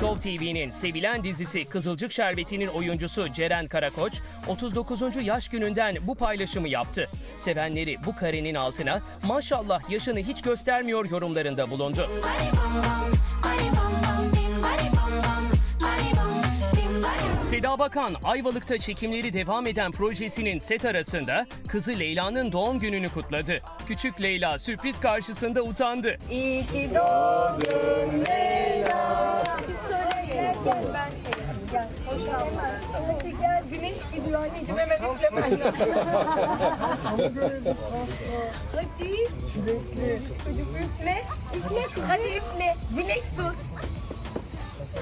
Show TV'nin sevilen dizisi Kızılcık Şerbeti'nin oyuncusu Ceren Karakoç 39. yaş gününden bu paylaşımı yaptı. Sevenleri bu karenin altına maşallah yaşını hiç göstermiyor yorumlarında bulundu. Seda Bakan Ayvalık'ta çekimleri devam eden projesinin set arasında kızı Leyla'nın doğum gününü kutladı. Küçük Leyla sürpriz karşısında utandı. İyi ki doğdun Hadi gel. Güneş gidiyor anneciğim. Hemen üflemen lazım. Hadi. Çilekli. Çocuk üfle. Üfle. Hadi üfle. Dilek tut.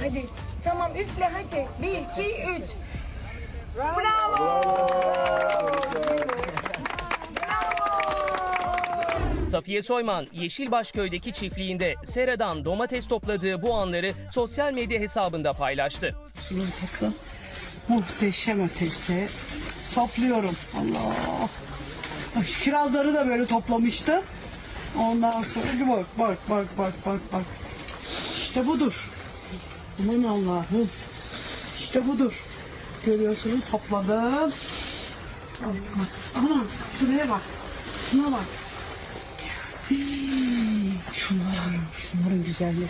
Hadi. Tamam üfle hadi. Bir, iki, üç. Bravo. Safiye Soyman, Yeşilbaşköy'deki çiftliğinde seradan domates topladığı bu anları sosyal medya hesabında paylaştı. Şunun topla. Muhteşem ötesi. Topluyorum. Allah. Ay, Kirazları da böyle toplamıştı. Ondan sonra bak bak bak bak bak bak. İşte budur. Aman Allah'ım. İşte budur. Görüyorsunuz topladım. Bak, bak. Aman şuraya bak. Şuna bak. Hii, şunların, güzelliği.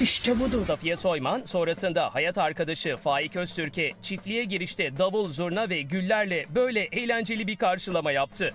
İşte budur. Safiye Soyman sonrasında hayat arkadaşı Faik Öztürk'e çiftliğe girişte davul, zurna ve güllerle böyle eğlenceli bir karşılama yaptı.